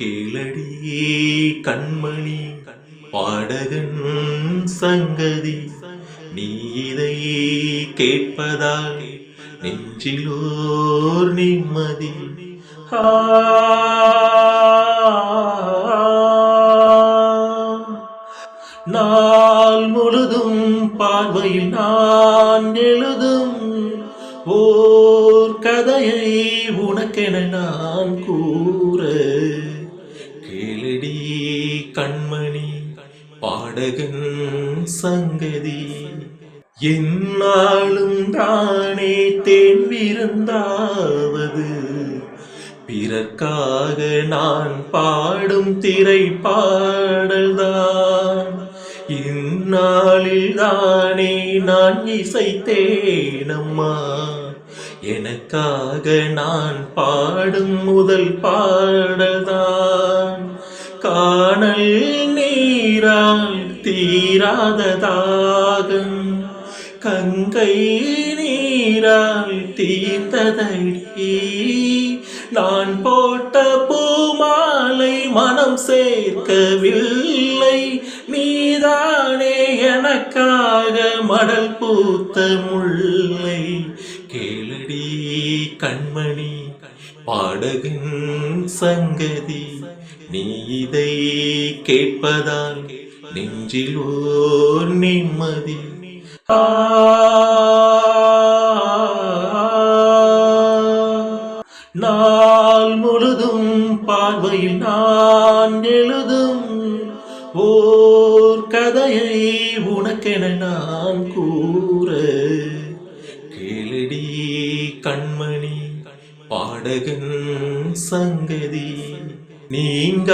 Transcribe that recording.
கேளடியே கண்மணி பாடகன் சங்கதி நீ இதை கேட்பதால் நெஞ்சிலோர் நிம்மதி. நாள் முழுதும் பார்வையில் நான் எழுதும் ஓர் கதையை உனக்கென நான் கூற. கண்மணி பாடகன் சங்கதி. என்னாலும் தானே தேன் விருந்தாவது. பிறர்க்காக நான் பாடும் திரை பாடல்தான். இந்நாளில் தானே நான் இசைத்தேனம்மா. எனக்காக நான் பாடும் முதல் பாடல்தான். காணல் நீரால் தீராத தாகம் கங்கை நீரால் தீர்த்ததடி நான் போட்ட பூமாலை மனம் சேர்க்கவில்லை. நீதானே எனக்காக மடல் பூத்த முல்லை. கேளடி கண்மணி. பாடகன் சங்கதி நீ இதை கேட்பதால் நெஞ்சில் ஓர் நிம்மதி. நாள் முழுதும் பார்வையில் நான் எழுதும் ஓர் கதையை உனக்கென நான் கூற. கேளடி கண் பாடகன் சங்கதி நீங்க